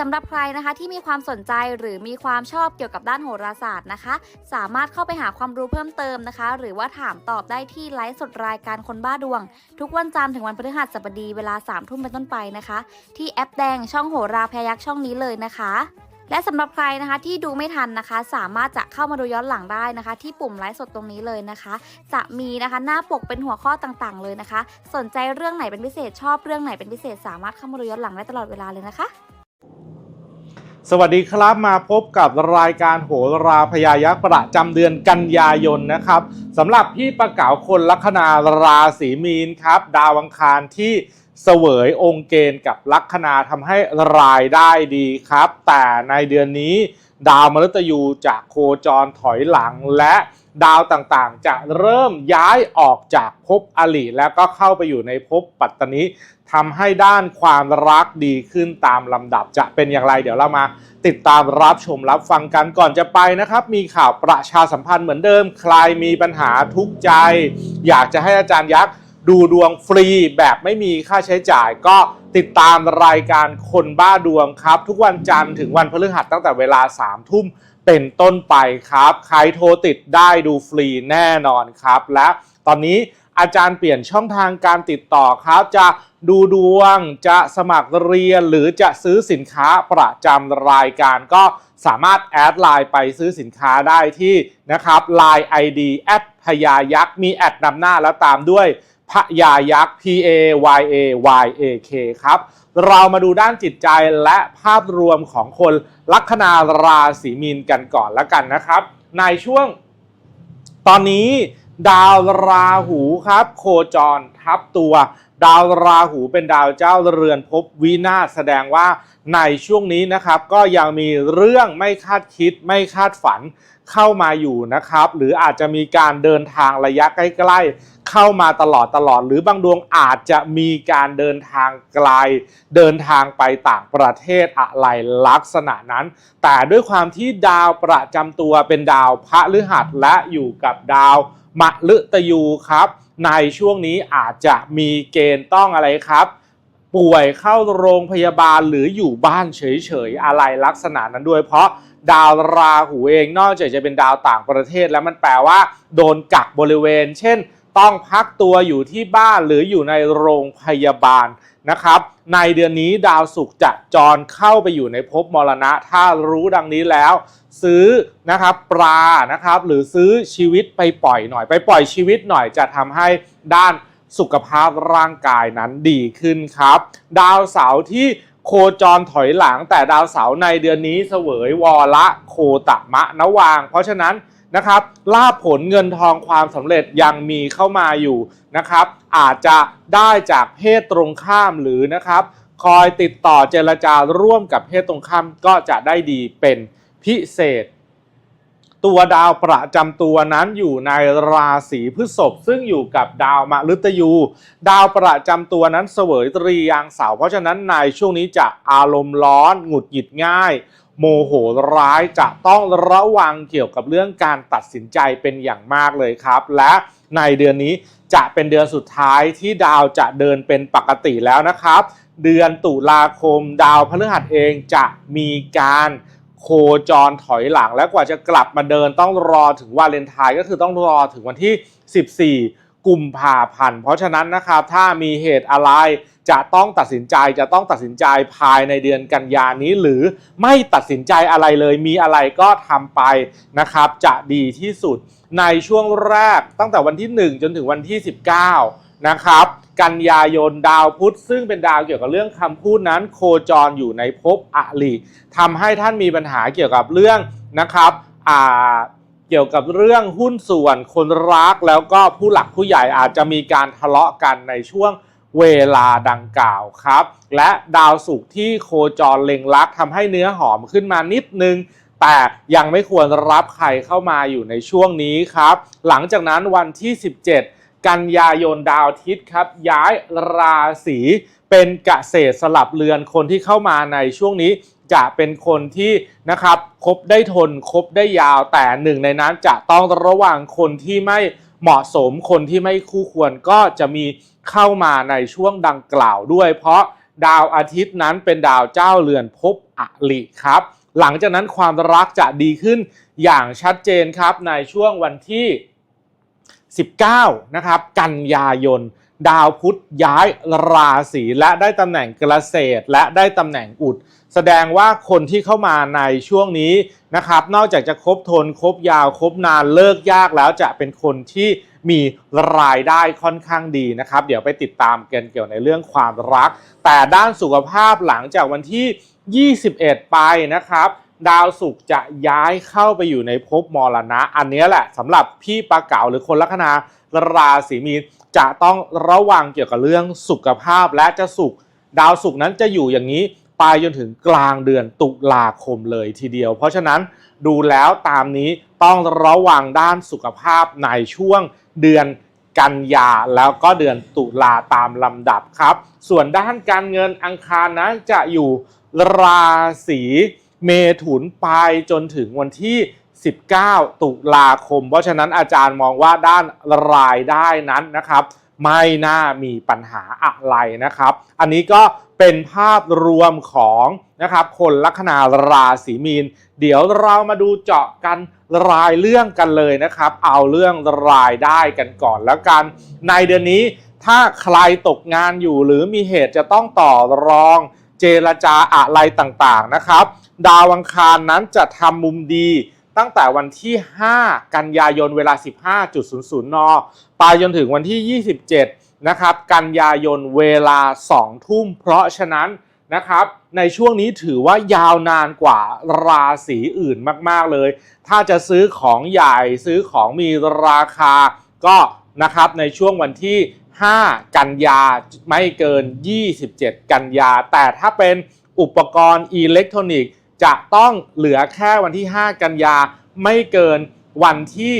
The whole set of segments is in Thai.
สำหรับใครนะคะที่มีความสนใจหรือมีความชอบเกี่ยวกับด้านโหราศาสตร์นะคะ สามารถเข้าไปหาความรู้เพิ่มเติมนะคะ หรือว่าถามตอบได้ที่ไลฟ์สดรายการคนบ้าดวง ทุกวันจันทร์ถึงวันพฤหัสบดีเวลา3ามทุ่มเป็นต้นไปนะคะ ที่แอปแดงช่องโหราพยักษ์ช่องนี้เลยนะคะและสำหรับใครนะคะที่ดูไม่ทันนะคะ สามารถจะเข้ามาดูย้อนหลังได้นะคะ ที่ปุ่มไลฟ์สดตรงนี้เลยนะคะ จะมีนะคะหน้าปกเป็นหัวข้อต่างๆ เลยนะคะ สนใจเรื่องไหนเป็นพิเศษชอบเรื่องไหนเป็นพิเศษ สามารถเข้ามาดูย้อนหลังได้ตลอดเวลาเลยนะคะ สวัสดีครับมาพบกับรายการโหราพยายักษ์ประจำเดือนกันยายนนะครับสำหรับพี่ประกาวคนลัคนาราศีมีนครับ ดาวอังคารที่เสวยองค์เกณฑ์กับลัคนาทำให้รายได้ดีครับ แต่ในเดือนนี้ดาวมฤตยูจะโคจรถอยหลังและ ดาวต่างๆ จะเริ่มย้ายออกจากภพอลิแล้วก็เข้าไปอยู่ในภพปัตตนิทำให้ด้านความรักดีขึ้นตามลำดับจะเป็นอย่างไร เดี๋ยวเรามาติดตามรับชมรับฟังกันก่อนจะไปนะครับ มีข่าวประชาสัมพันธ์เหมือนเดิม ใครมีปัญหาทุกใจ อยากจะให้อาจารย์ยักษ์ดูดวงฟรีแบบไม่มีค่าใช้จ่ายก็ติดตามรายการคนบ้าดวงครับ ทุกวันจันทร์ถึงวันพฤหัสตั้งแต่เวลา3ามทุ่ม เป็นต้นไปครับ ใครโทรติดได้ดูฟรีแน่นอนครับ และตอนนี้อาจารย์เปลี่ยนช่องทางการติดต่อครับ จะดูดวง จะสมัครเรียน หรือจะซื้อสินค้าประจำรายการก็สามารถแอดไลน์ไปซื้อสินค้าได้ที่นะครับ Line ID แอดพยายักษ์มีแอดนำหน้าแล้วตามด้วยพยายักษ์ P A Y A Y A K ครับ เรามาดูด้านจิตใจและภาพรวมของคนลัคนาราศีมีนกันก่อนแล้วกันนะครับ ในช่วงตอนนี้ดาวราหูครับ โคจรทับตัว ดาวราหูเป็นดาวเจ้าเรือนภพวินาศแสดงว่า ในช่วงนี้นะครับก็ยังมีเรื่องไม่คาดคิดไม่คาดฝันเข้ามาอยู่นะครับ หรืออาจจะมีการเดินทางระยะใกล้ๆ เข้ามาตลอดตลอด หรือบางดวงอาจจะมีการเดินทางไกล เดินทางไปต่างประเทศอะไรลักษณะนั้น แต่ด้วยความที่ดาวประจำตัวเป็นดาวพระฤหัสและอยู่กับดาวมะฤตยูครับ ในช่วงนี้อาจจะมีเกณฑ์ต้องอะไรครับ ป่วยเข้าโรงพยาบาลหรืออยู่บ้านเฉยๆ อะไรลักษณะนั้นด้วย เพราะดาวราหูเองนอกจากจะเป็นดาวต่างประเทศ แล้วมันแปลว่า โดนกักบริเวณ เช่น ต้องพักตัวอยู่ที่บ้านหรืออยู่ในโรงพยาบาลนะครับในเดือนนี้ดาวศุกร์จะจรเข้าไปอยู่ในภพมรณะ ถ้ารู้ดังนี้แล้ว ซื้อนะครับปลานะครับหรือซื้อชีวิตไปปล่อยหน่อย ไปปล่อยชีวิตหน่อยจะทำให้ด้าน สุขภาพร่างกายนั้นดีขึ้นครับ ดาวเสาร์ที่โคจรถอยหลังแต่ดาวเสาร์ในเดือนนี้เสวยวอละโคตะมะนวาง เพราะฉะนั้นนะครับลาภผลเงินทองความสำเร็จยังมีเข้ามาอยู่นะครับ อาจจะได้จากเพศตรงข้ามหรือนะครับ คอยติดต่อเจรจาร่วมกับเพศตรงข้ามก็จะได้ดีเป็นพิเศษ ตัวดาวประจำตัวนั้นอยู่ในราศีพฤษภซึ่งอยู่กับดาวมฤตยู ดาวประจำตัวนั้นเสวยตรียางเสาเพราะฉะนั้นในช่วงนี้จะอารมณ์ร้อนหงุดหงิดง่าย โมโหร้ายจะต้องระวังเกี่ยวกับเรื่องการตัดสินใจเป็นอย่างมากเลยครับ และในเดือนนี้จะเป็นเดือนสุดท้ายที่ดาวจะเดินเป็นปกติแล้วนะครับ เดือนตุลาคมดาวพฤหัสเองจะมีการ โคจรถอยหลังและกว่าจะกลับมาเดินต้องรอถึงวาเลนไทน์ก็คือต้องรอถึงวันที่ 14 กุมภาพันธ์ เพราะฉะนั้นนะครับถ้ามีเหตุอะไรจะต้องตัดสินใจจะต้องตัดสินใจภายในเดือนกันยานี้หรือไม่ตัดสินใจอะไรเลยมีอะไรก็ทำไปนะครับจะดีที่สุดในช่วงแรกตั้งแต่วันที่ 1 จนถึงวันที่ 19 นะครับ กันยายนดาวพุธซึ่งเป็นดาวเกี่ยวกับเรื่องคำพูดนั้น โคจรอยู่ในภพอลิทำให้ท่านมีปัญหาเกี่ยวกับเรื่องนะครับอ่าเกี่ยวกับเรื่องหุ้นส่วนคนรักแล้วก็ผู้หลักผู้ใหญ่อาจจะมีการทะเลาะกันในช่วงเวลาดังกล่าวครับ และดาวศุกร์ที่โคจรเล็งรักทำให้เนื้อหอมขึ้นมานิดนึง แต่ยังไม่ควรรับใครเข้ามาอยู่ในช่วงนี้ครับ หลังจากนั้นวันที่ 17 กันยายนดาวอาทิตย์ครับ ย้ายราศีเป็นเกษตรสลับเรือนคนที่เข้ามาในช่วงนี้จะเป็นคนที่นะครับคบได้ทนคบได้ยาวแต่หนึ่งในนั้นจะต้องระวังคนที่ไม่เหมาะสมคนที่ไม่คู่ควรก็จะมีเข้ามาในช่วงดังกล่าวด้วย เพราะดาวอาทิตย์นั้นเป็นดาวเจ้าเรือนภพอลิครับ หลังจากนั้นความรักจะดีขึ้นอย่างชัดเจนครับในช่วงวันที่ 19 นะครับ กันยายน ดาวพุธย้ายราศีและได้ตำแหน่งเกษตร และได้ตำแหน่งอุด แสดงว่าคนที่เข้ามาในช่วงนี้นะครับ นอกจากจะครบทนครบยาวครบนานเลิกยากแล้วจะเป็นคนที่มีรายได้ค่อนข้างดีนะครับ เดี๋ยวไปติดตามกันเกี่ยวในเรื่องความรัก แต่ด้านสุขภาพหลังจากวันที่ 21 ไปนะครับ ดาวศุกร์จะย้ายเข้าไปอยู่ในภพมรณะ อันนี้แหละสำหรับพี่ปลาเก๋าหรือคนลัคนาราศีมีนจะต้องระวังเกี่ยวกับเรื่องสุขภาพและจะสุข ดาวศุกร์นั้นจะอยู่อย่างนี้ไปจนถึงกลางเดือนตุลาคมเลยทีเดียว เพราะฉะนั้นดูแล้วตามนี้ต้องระวังด้านสุขภาพในช่วงเดือนกันยาแล้วก็เดือนตุลาตามลำดับครับ ส่วนด้านการเงินอังคารนั้นจะอยู่ราศี เมถุนไปจนถึงวันที่ 19 ตุลาคม เพราะฉะนั้นอาจารย์มองว่าด้านรายได้นั้นนะครับ ไม่น่ามีปัญหาอะไรนะครับ อันนี้ก็เป็นภาพรวมของนะครับคนลัคนาราศีมีน เดี๋ยวเรามาดูเจาะกันรายเรื่องกันเลยนะครับ เอาเรื่องรายได้กันก่อนแล้วกัน ในเดือนนี้ถ้าใครตกงานอยู่หรือมีเหตุจะต้องต่อรองเจรจาอะไรต่างๆนะครับ ดาวอังคารนั้นจะทำมุมดีตั้งแต่วันที่ 5 กันยายนเวลา 15.00 น ไปจนถึงวันที่ 27 นะครับ กันยายนเวลา 2 ทุ่ม เพราะฉะนั้นนะครับ ในช่วงนี้ถือว่ายาวนานกว่าราศีอื่นมาก ๆ เลย ถ้าจะซื้อของใหญ่ซื้อของมีราคาก็นะครับในช่วงวันที่ 5 กันยาไม่เกิน 27 กันยา แต่ถ้าเป็นอุปกรณ์อิเล็กทรอนิกส์ จะต้องเหลือแค่วันที่ 5 กันยาไม่เกินวันที่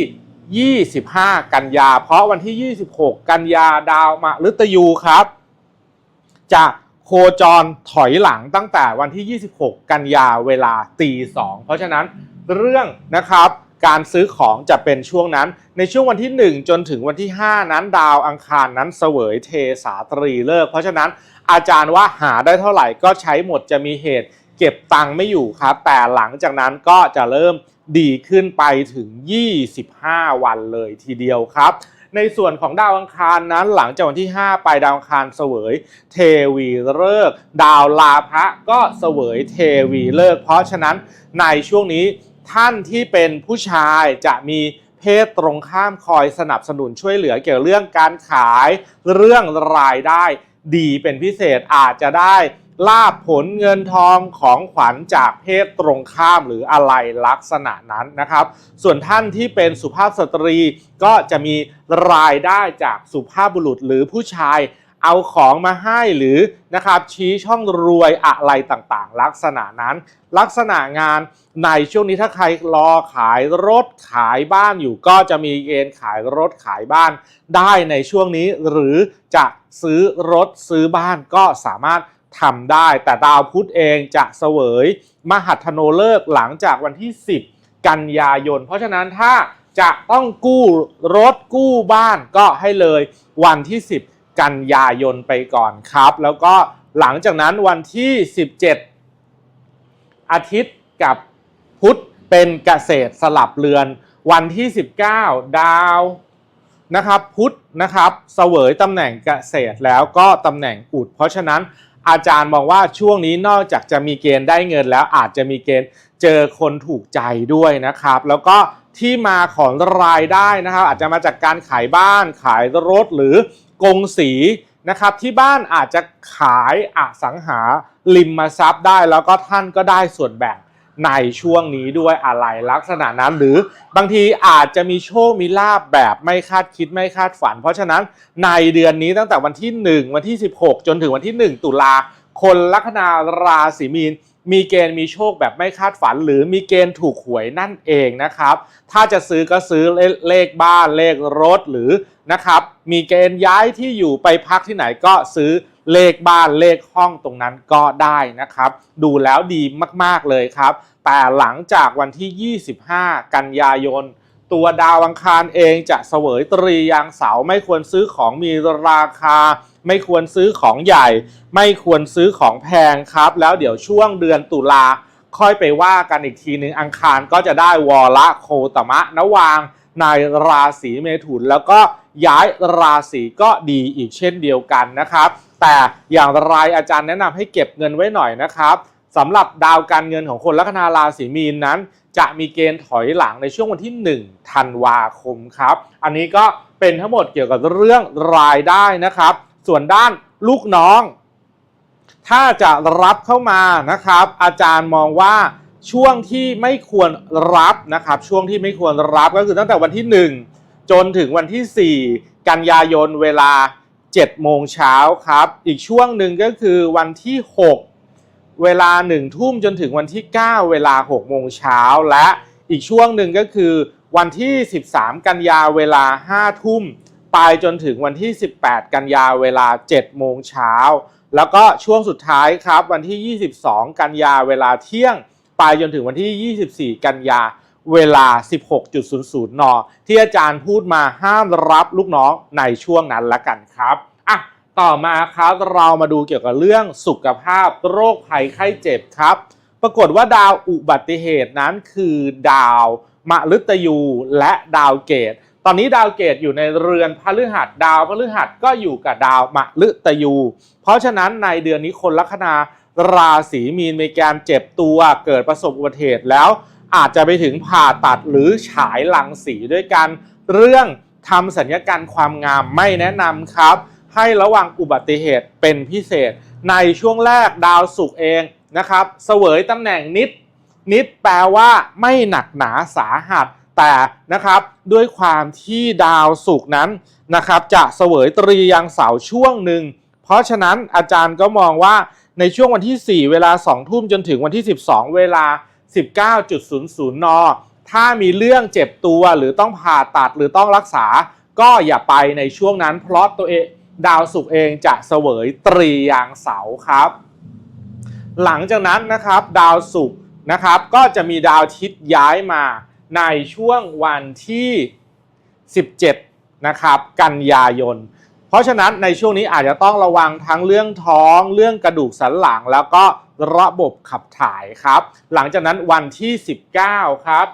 25 กันยา เพราะวันที่ 26 กันยาดาวมฤตยูครับ จะโคจรถอยหลังตั้งแต่วันที่ 26 กันยาเวลาตีสองเพราะฉะนั้นเรื่องนะครับการซื้อของจะเป็นช่วงนั้น ในช่วงวันที่ 1 จนถึงวันที่ 5 นั้นดาวอังคารนั้นเสวยเทสาตรีเลิก เพราะฉะนั้นอาจารย์ว่าหาได้เท่าไหร่ก็ใช้หมดจะมีเหตุ เก็บตังค์ไม่อยู่ครับ แต่หลังจากนั้นก็จะเริ่มดีขึ้นไปถึง 25 วันเลยทีเดียวครับ ในส่วนของดาวอังคารนั้นหลังจากวันที่ 5 ไปดาวอังคารเสวย เทวีเลิกษ์ดาวลาภะก็เสวยเทวีเลิกษ์เพราะฉะนั้นในช่วงนี้ท่านที่เป็นผู้ชายจะมีเพศตรงข้ามคอยสนับสนุนช่วยเหลือเกี่ยวกับเรื่องการขายเรื่องรายได้ดีเป็นพิเศษอาจจะได้ ลาบผลเงินทองของขวัญจากเพศตรงข้ามหรืออะไรลักษณะนั้นนะครับ ส่วนท่านที่เป็นสุภาพสตรีก็จะมีรายได้จากสุภาพบุรุษหรือผู้ชายเอาของมาให้หรือนะครับชี้ช่องรวยอะไรต่างๆ ลักษณะนั้น ลักษณะงานในช่วงนี้ถ้าใครรอขายรถขายบ้านอยู่ ก็จะมีเกณฑ์ขายรถขายบ้านได้ในช่วงนี้ หรือจะซื้อรถซื้อบ้านก็สามารถ ทำได้ แต่ดาวพุธเองจะเสวยมหัทโนเลิกหลังจากวันที่ 10 กันยายน เพราะฉะนั้นถ้าจะต้องกู้รถกู้บ้านก็ให้เลยวันที่ 10 กันยายนไปก่อนครับ แล้วก็หลังจากนั้นวันที่ 17 อาทิตย์กับพุธเป็นเกษตรสลับเรือน วันที่ 19 ดาวนะครับพุธนะครับเสวยตำแหน่งเกษตรแล้วก็ตำแหน่งอุด เพราะฉะนั้น อาจารย์มองว่าช่วงนี้นอกจากจะมีเกณฑ์ได้เงินแล้วอาจจะมีเกณฑ์เจอคนถูกใจด้วยนะครับ แล้วก็ที่มาของรายได้นะครับ อาจจะมาจากการขายบ้านขายรถหรือกงสีนะครับที่บ้านอาจจะขายอสังหาริมทรัพย์ได้ แล้วก็ท่านก็ได้ส่วนแบ่ง ในช่วงนี้ด้วยอะไรลักษณะนั้น หรือบางทีอาจจะมีโชคมีลาบแบบไม่คาดคิดไม่คาดฝัน เพราะฉะนั้นในเดือนนี้ตั้งแต่วันที่ 1 วันที่ 16 จนถึงวันที่ 1 ตุลาคนลัคนาราศีมีนมีเกณฑ์มีโชคแบบไม่คาดฝัน หรือมีเกณฑ์ถูกหวยนั่นเองนะครับ ถ้าจะซื้อก็ซื้อเลเลขบ้านเลขรถหรือนะครับ มีเกณฑ์ย้ายที่อยู่ไปพักที่ไหนก็ซื้อ เลขบ้านเลขห้องตรงนั้นก็ได้นะครับ ดูแล้วดีมากๆเลยครับ แต่หลังจากวันที่ 25 กันยายน ตัวดาวอังคารเองจะเสวยตรียางเสาไม่ควรซื้อของมีราคา ไม่ควรซื้อของใหญ่ ไม่ควรซื้อของแพงครับ แล้วเดี๋ยวช่วงเดือนตุลาค่อยไปว่ากันอีกทีหนึ่งอังคารก็จะได้วอละโคตมะนวางในราศีเมถุนแล้วก็ ย้ายราศีก็ดีอีกเช่นเดียวกันนะครับ แต่อย่างไรอาจารย์แนะนำให้เก็บเงินไว้หน่อยนะครับสำหรับดาวการเงินของคนลัคนาราศีมีนนั้น จะมีเกณฑ์ถอยหลังในช่วงวันที่1ธันวาคมครับ อันนี้ก็เป็นทั้งหมดเกี่ยวกับเรื่องรายได้นะครับ ส่วนด้านลูกน้อง ถ้าจะรับเข้ามานะครับ อาจารย์มองว่าช่วงที่ไม่ควรรับนะครับ ช่วงที่ไม่ควรรับก็คือตั้งแต่วันที่ 1 จนถึงวันที่ 4 กันยายนเวลา 7 โมงเช้าครับ อีกช่วงหนึ่งก็คือวันที่ 6 เวลา 1 ทุ่มจนถึงวันที่ 9 เวลา 6 โมงเช้าและอีกช่วงหนึ่งก็คือวันที่ 13 กันยาเวลา 5 ทุ่มไปจนถึงวันที่ 18 กันยาเวลา 7 โมงเช้า แล้วก็ช่วงสุดท้ายครับ วันที่ 22 กันยาเวลาเที่ยง ไปจนถึงวันที่ 24 กันยา เวลา 16.00 น ที่อาจารย์พูดมาห้ามรับลูกน้องในช่วงนั้นละกันครับอะต่อมาครับเรามาดูเกี่ยวกับเรื่องสุขภาพโรคภัยไข้เจ็บครับ ปรากฏว่าดาวอุบัติเหตุนั้นคือดาวมฤตยูและดาวเกต ตอนนี้ดาวเกตอยู่ในเรือนพฤหัสดาวพฤหัสก็อยู่กับดาวมฤตยู เพราะฉะนั้นในเดือนนี้คนลัคนาราศีมีนมีการเจ็บตัวเกิดประสบอุบัติเหตุแล้ว อาจจะไปถึงผ่าตัดหรือฉายรังสีด้วยกัน เรื่องทำสัญญกรรมความงามไม่แนะนำครับ ให้ระวังอุบัติเหตุเป็นพิเศษ ในช่วงแรกดาวศุกเองนะครับ เสวยตำแหน่งนิด นิดแปลว่าไม่หนักหนาสาหัส แต่นะครับด้วยความที่ดาวศุกนั้นนะครับจะเสวยตรียังเสาช่วงหนึ่ง เพราะฉะนั้นอาจารย์ก็มองว่าในช่วงวันที่ 4 เวลา 2 ทุ่มจนถึงวันที่ 12 เวลา 19.00 น ถ้ามีเรื่องเจ็บตัวหรือต้องผ่าตัดหรือต้องรักษา ก็อย่าไปในช่วงนั้น เพราะตัวเองดาวศุกร์เองจะเสวยตรียางเสาครับ หลังจากนั้นนะครับดาวศุกร์นะครับก็จะมีดาวอาทิตย์ย้ายมาในช่วงวันที่ 17 นะครับ กันยายน เพราะฉะนั้นในช่วงนี้อาจจะต้องระวังทั้งเรื่องท้อง เรื่องกระดูกสันหลังแล้วก็ ระบบขับถ่ายครับ หลังจากนั้นวันที่ 19 ครับ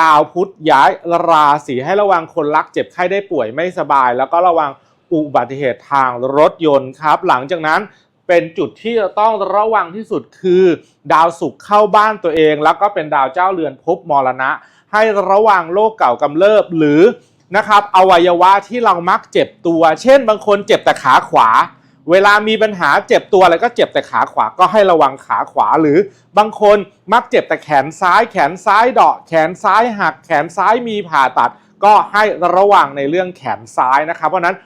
ดาวพุธย้ายราศีให้ระวังคนรักเจ็บไข้ได้ป่วยไม่สบาย แล้วก็ระวังอุบัติเหตุทางรถยนต์ครับ หลังจากนั้นเป็นจุดที่จะต้องระวังที่สุดคือ ดาวศุกร์เข้าบ้านตัวเอง แล้วก็เป็นดาวเจ้าเรือนภพมรณะ ให้ระวังโรคเก่ากำเริบหรือนะครับอวัยวะที่เรามักเจ็บตัว เช่น บางคนเจ็บแต่ขาขวา เวลามีปัญหาเจ็บตัวอะไรก็เจ็บแต่ขาขวาก็ให้ระวังขาขวาหรือบางคนมักเจ็บแต่แขนซ้าย แขนซ้ายเดาะแขนซ้ายหัก แขนซ้ายมีผ่าตัด ก็ให้ระวังในเรื่องแขนซ้ายนะครับ เพราะนั้น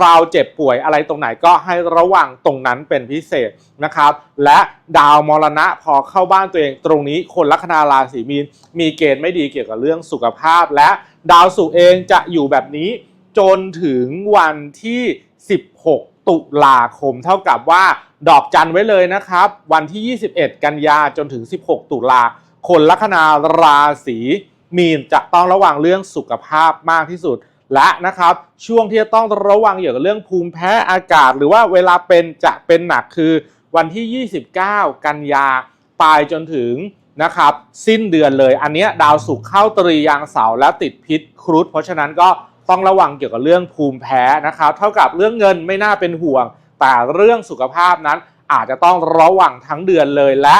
เราเจ็บป่วยอะไรตรงไหนก็ให้ระวังตรงนั้นเป็นพิเศษนะครับ และดาวมรณะพอเข้าบ้านตัวเอง ตรงนี้คนลัคนาราศีมีนมีเกณฑ์ไม่ดีเกี่ยวกับเรื่องสุขภาพ และดาวศุเองจะอยู่แบบนี้จนถึงวันที่ 16 ตุลาคมเท่ากับว่าดอกจันไว้เลยนะครับ วันที่ 21 กันยาจนถึง 16 ตุลาคนลัคนาราศีมีนจะต้องระวังเรื่องสุขภาพมากที่สุด และนะครับช่วงที่จะต้องระวังเกี่ยวกับเรื่องภูมิแพ้อากาศ หรือว่าเวลาเป็นจะเป็นหนักคือวันที่ 29 กันยาปลายจนถึงนะครับสิ้นเดือนเลย อันนี้ดาวศุกร์เข้าตรียางเสาและติดพิษครุฑเพราะฉะนั้นก็ ต้องระวังเกี่ยวกับเรื่องภูมิแพ้นะครับ เท่ากับเรื่องเงินไม่น่าเป็นห่วง แต่เรื่องสุขภาพนั้นอาจจะต้องระวังทั้งเดือนเลยและ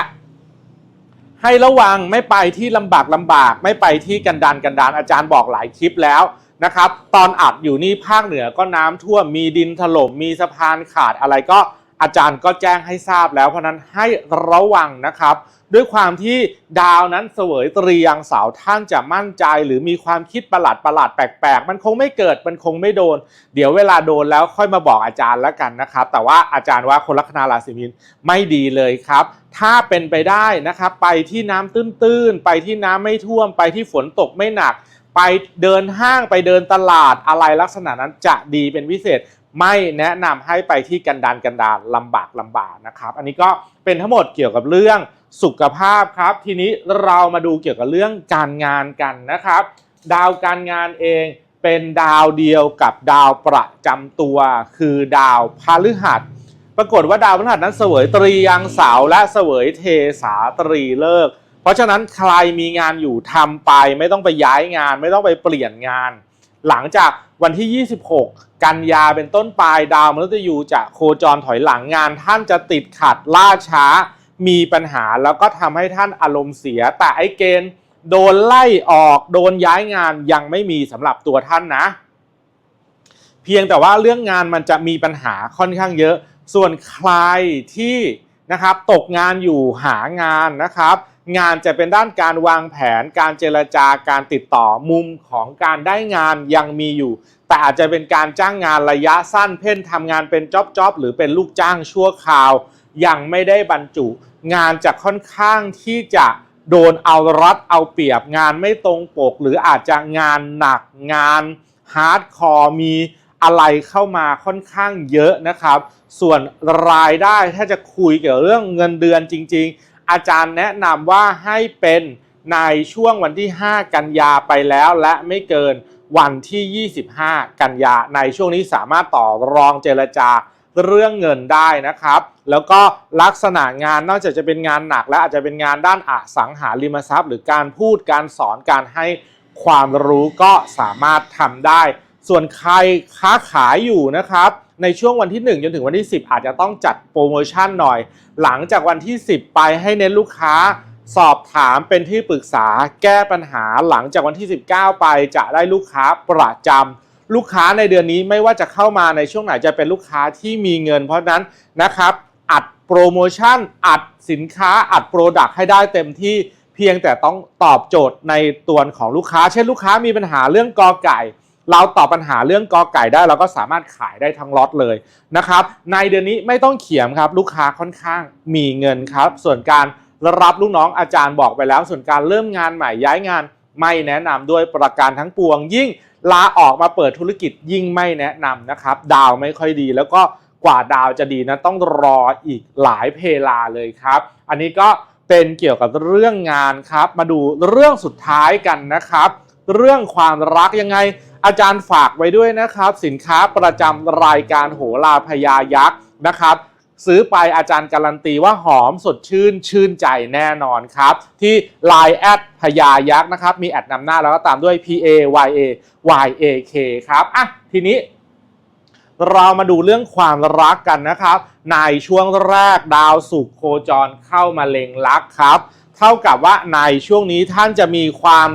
ให้ระวังไม่ไปที่ลำบากลำบาก ไม่ไปที่กันดานกันดานอาจารย์บอกหลายคลิปแล้วนะครับ ตอนอัดอยู่นี่ภาคเหนือก็น้ำท่วมมีดินถล่มมีสะพานขาดอะไรก็อาจารย์ก็แจ้งให้ทราบแล้วเพราะนั้นให้ระวังนะครับ ด้วยความที่ดาวนั้นเสวยตรียังสาวท่านจะมั่นใจ หรือมีความคิดประหลาดประหลาดแปลกๆ มันคงไม่เกิดมันคงไม่โดน เดี๋ยวเวลาโดนแล้วค่อยมาบอกอาจารย์แล้วกันนะครับ แต่ว่าอาจารย์ว่าคนลัคนาราศีมีนไม่ดีเลยครับถ้าเป็นไปได้นะครับไปที่น้ำตื้นๆ ไปที่น้ำไม่ท่วม ไปที่ฝนตกไม่หนัก ไปเดินห้างไปเดินตลาดอะไรลักษณะนั้นจะดีเป็นพิเศษ ไม่แนะนำให้ไปที่กันดานกันดานลำบากลำบากนะครับ อันนี้ก็เป็นทั้งหมดเกี่ยวกับเรื่อง สุขภาพครับ ทีนี้เรามาดูเกี่ยวกับเรื่องการงานกันนะครับ ดาวการงานเองเป็นดาวเดียวกับดาวประจำตัว คือดาวพฤหัส ปรากฏว่าดาวพฤหัสนั้นเสวยตรียังเสาร์และเสวยเทสาตรีเลิก เพราะฉะนั้นใครมีงานอยู่ทำไป ไม่ต้องไปย้ายงาน ไม่ต้องไปเปลี่ยนงาน หลังจากวันที่ 26 กันยาเป็นต้นปลายดาวมฤตยูจะโคจรถอยหลังงาน ท่านจะติดขัดล่าช้า มีปัญหาแล้วก็ทำให้ท่านอารมณ์เสีย แต่ไอ้เกณฑ์โดนไล่ออกโดนย้ายงานยังไม่มีสำหรับตัวท่านนะ เพียงแต่ว่าเรื่องงานมันจะมีปัญหาค่อนข้างเยอะ ส่วนใครที่นะครับตกงานอยู่หางานนะครับ งานจะเป็นด้านการวางแผน การเจรจาการติดต่อมุมของการได้งานยังมีอยู่ แต่อาจจะเป็นการจ้างงานระยะสั้น เพ่นทำงานเป็นจ็อบจ็อบหรือเป็นลูกจ้างชั่วคราว ยังไม่ได้บรรจุ งานจะค่อนข้างที่จะโดนเอารัดเอาเปรียบงานไม่ตรงปก หรืออาจจะงานหนักงานฮาร์ดคอร์มีอะไรเข้ามาค่อนข้างเยอะนะครับ ส่วนรายได้ถ้าจะคุยเกี่ยวกับเรื่องเงินเดือนจริง ๆ อาจารย์แนะนำว่าให้เป็นในช่วงวันที่ 5 กันยาไปแล้วและไม่เกินวันที่ 25 กันยาในช่วงนี้สามารถต่อรองเจรจา เรื่องเงินได้นะครับ แล้วก็ลักษณะงานนอกจากจะเป็นงานหนัก และอาจจะเป็นงานด้านอสังหาริมทรัพย์ หรือการพูดการสอนการให้ความรู้ก็สามารถทำได้ ส่วนใครค้าขายอยู่นะครับ ในช่วงวันที่ 1 จนถึงวันที่ 10 อาจจะต้องจัดโปรโมชั่นหน่อย หลังจากวันที่ 10 ไปให้เน้นลูกค้าสอบถามเป็นที่ปรึกษาแก้ปัญหาหลังจากวันที่ 19 ไปจะได้ลูกค้าประจำ ลูกค้าในเดือนนี้ไม่ว่าจะเข้ามาในช่วงไหนจะเป็นลูกค้าที่มีเงิน เพราะนั้นนะครับอัดโปรโมชั่นอัดสินค้าอัดโปรดักต์ให้ได้เต็มที่เพียงแต่ต้องตอบโจทย์ในตัวของลูกค้า เช่นลูกค้ามีปัญหาเรื่องกอไก่ เราตอบปัญหาเรื่องกอไก่ได้ เราก็สามารถขายได้ทั้งล็อตเลยนะครับ ในเดือนนี้ไม่ต้องเขียมครับ ลูกค้าค่อนข้างมีเงินครับ ส่วนการรับลูกน้องอาจารย์บอกไปแล้ว ส่วนการเริ่มงานใหม่ย้ายงานไม่แนะนำด้วยประการทั้งปวงยิ่ง ลาออกมาเปิดธุรกิจยิ่งไม่แนะนำนะครับ ดาวไม่ค่อยดี แล้วก็กว่าดาวจะดีนะต้องรออีกหลายเพลาเลยครับ อันนี้ก็เป็นเกี่ยวกับเรื่องงานครับ มาดูเรื่องสุดท้ายกันนะครับ เรื่องความรักยังไง อาจารย์ฝากไว้ด้วยนะครับ สินค้าประจำรายการโหราพยายักษ์นะครับ ซื้อไปอาจารย์การันตีว่าหอมสดชื่นชื่นใจแน่นอนครับ ที่ Line แอดพยายักษ์นะครับ มีแอดนำหน้าแล้วก็ตามด้วย P A Y A Y A K ครับอะทีนี้เรามาดูเรื่องความรักกันนะครับ ในช่วงแรกดาวสุขโคจรเข้ามาเล็งรักครับ เท่ากับว่าในช่วงนี้ท่านจะมีความ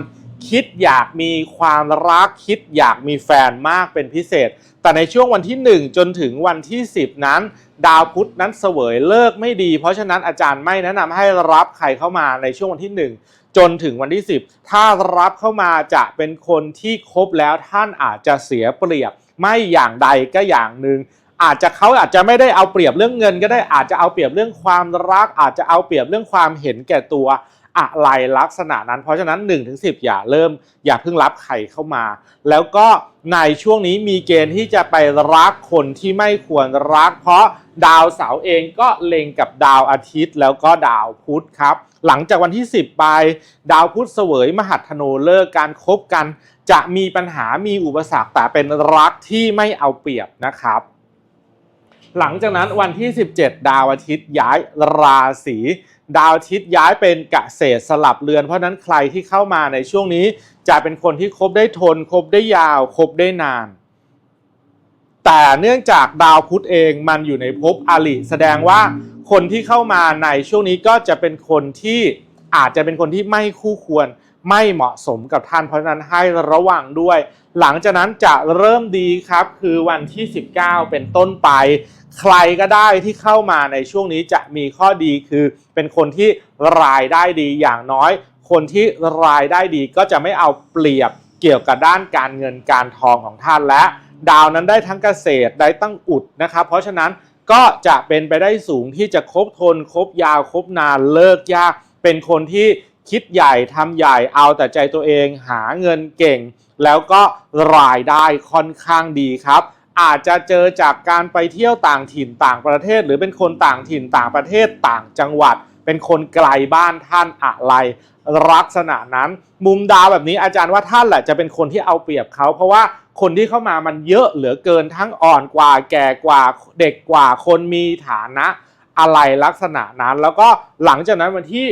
คิดอยากมีความรักคิดอยากมีแฟนมากเป็นพิเศษ แต่ในช่วงวันที่ 1 จนถึงวันที่ 10 นั้น ดาวพุธนั้นเสวยเลิกไม่ดี เพราะฉะนั้นอาจารย์ไม่แนะนำให้รับใครเข้ามาในช่วงวันที่ 1 จนถึงวันที่ 10 ถ้ารับเข้ามาจะเป็นคนที่คบแล้วท่านอาจจะเสียเปรียบ ไม่อย่างใดก็อย่างหนึ่งอาจจะเขาอาจจะไม่ได้เอาเปรียบเรื่องเงิน ก็ได้อาจจะเอาเปรียบเรื่องความรัก อาจจะเอาเปรียบเรื่องความเห็นแก่ตัว อะไรลักษณะนั้น เพราะฉะนั้น1นถึงสิอย่าเริ่ม อย่าเพิ่งรับใครเข้ามา แล้วก็ในช่วงนี้มีเกณฑ์ที่จะไปรักคนที่ไม่ควรรัก เพราะดาวเสาร์เองก็เล็งกับดาวอาทิตย์ แล้วก็ดาวพุธครับ หลังจากวันที่ 10 ไป ดาวพุธเสวยมหัตถโนเลิกการคบกัน จะมีปัญหามีอุปสรรคแต่เป็นรักที่ไม่เอาเปรียบนะครับหลังจากนั้นวันที่ 17 ดาวอาทิตย์ย้ายราศี ดาวอาทิตย์ย้ายเป็นกะเกษตรสลับเรือน เพราะฉะนั้นใครที่เข้ามาในช่วงนี้จะเป็นคนที่คบได้ทน คบได้ยาว คบได้นาน แต่เนื่องจากดาวพุธเองมันอยู่ในภพอริแสดงว่าคนที่เข้ามาในช่วงนี้ก็จะเป็นคนที่อาจจะเป็นคนที่ไม่คู่ควร ไม่เหมาะสมกับท่านเพราะฉะนั้นให้ระวังด้วย หลังจากนั้นจะเริ่มดีครับ คือวันที่ 19 เป็นต้นไป ใครก็ได้ที่เข้ามาในช่วงนี้จะมีข้อดีคือ เป็นคนที่รายได้ดีอย่างน้อย คนที่รายได้ดีก็จะไม่เอาเปรียบเกี่ยวกับด้านการเงินการทองของท่านและ ดาวนั้นได้ทั้งเกษตรได้ตั้งอุดนะครับ เพราะฉะนั้นก็จะเป็นไปได้สูงที่จะคบทนคบยาวคบนานเลิกยาก เป็นคนที่ คิดใหญ่ทำใหญ่เอาแต่ใจตัวเองหาเงินเก่ง แล้วก็รายได้ค่อนข้างดีครับ อาจจะเจอจากการไปเที่ยวต่างถิ่นต่างประเทศ หรือเป็นคนต่างถิ่นต่างประเทศต่างจังหวัด เป็นคนไกลบ้านท่านอะไรลักษณะนั้นมุมดาวแบบนี้อาจารย์ว่าท่านแหละจะเป็นคนที่เอาเปรียบเขา เพราะว่าคนที่เข้ามามันเยอะเหลือเกินทั้งอ่อนกว่าแก่กว่าเด็กกว่าคนมีฐานะอะไรลักษณะนั้น แล้วก็หลังจากนั้นวันที่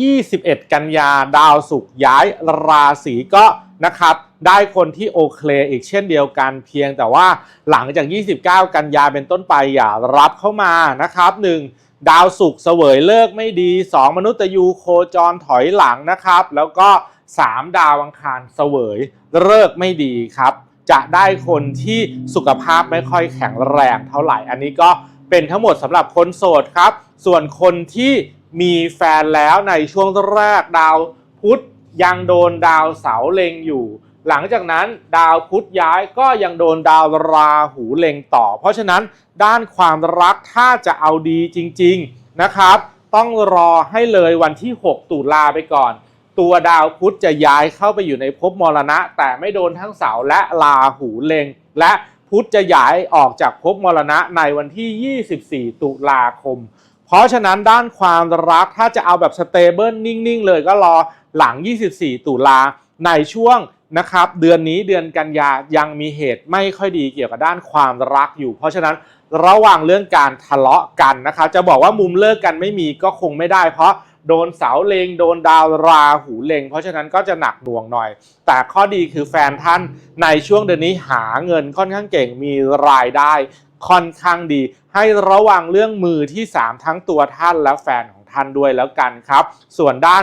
21 กันยาดาวศุกย้ายราศีก็นะครับได้คนที่โอเคอีกเช่นเดียวกันเพียงแต่ว่าหลังจาก 29 กันยาเป็นต้นไปอย่ารับเข้ามานะครับ 1. ดาวศุกเสวยเลิกไม่ดี 2 มนุษย์ยูโคจรถอยหลังนะครับ แล้วก็ 3 ดาวอังคารเสวยเลิกไม่ดีครับ จะได้คนที่สุขภาพไม่ค่อยแข็งแรงเท่าไหร่ อันนี้ก็เป็นทั้งหมดสำหรับคนโสดครับ ส่วนคนที่ มีแฟนแล้วในช่วงแรกดาวพุธยังโดนดาวเสาเล็งอยู่ หลังจากนั้นดาวพุธย้ายก็ยังโดนดาวราหูเล็งต่อ เพราะฉะนั้นด้านความรักถ้าจะเอาดีจริงๆนะครับ ต้องรอให้เลยวันที่ 6 ตุลาไปก่อน ตัวดาวพุธจะย้ายเข้าไปอยู่ในภพมรณะ แต่ไม่โดนทั้งเสาและราหูเล็ง และพุธจะย้ายออกจากภพมรณะในวันที่ 24 ตุลาคม เพราะฉะนั้นด้านความรักถ้าจะเอาแบบสเตเบิลนิ่งๆ เลยก็รอหลัง 24 ตุลาในช่วงนะครับเดือนนี้เดือนกันยายังมีเหตุไม่ค่อยดีเกี่ยวกับด้านความรักอยู่ เพราะฉะนั้นระวังเรื่องการทะเลาะกันนะครับจะบอกว่ามุมเลิกกันไม่มีก็คงไม่ได้ เพราะโดนเสาเลงโดนดาวราหูเลงเพราะฉะนั้นก็จะหนักหน่วงหน่อย แต่ข้อดีคือแฟนท่านในช่วงเดือนนี้หาเงินค่อนข้างเก่งมีรายได้ ค่อนข้างดี ให้ระวังเรื่องมือที่ 3 ทั้งตัวท่านและแฟนของท่านด้วยแล้วกันครับ ส่วนด้าน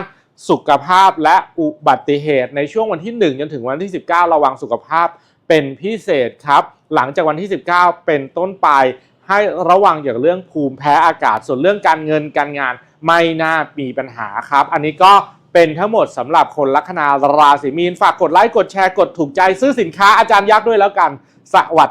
สุขภาพและอุบัติเหตุ ในช่วงวันที่ 1 จนถึงวันที่ 19 ระวังสุขภาพเป็นพิเศษครับ หลังจากวันที่ 19 เป็นต้นไป ให้ระวังอย่างเรื่องภูมิแพ้อากาศ ส่วนเรื่องการเงินการงานไม่น่ามีปัญหาครับ อันนี้ก็เป็นทั้งหมดสำหรับคนลัคนาราศีมีน ฝากกดไลค์ กดแชร์ กดถูกใจซื้อสินค้าอาจารย์ยักษ์ด้วยแล้วกัน สวัสดี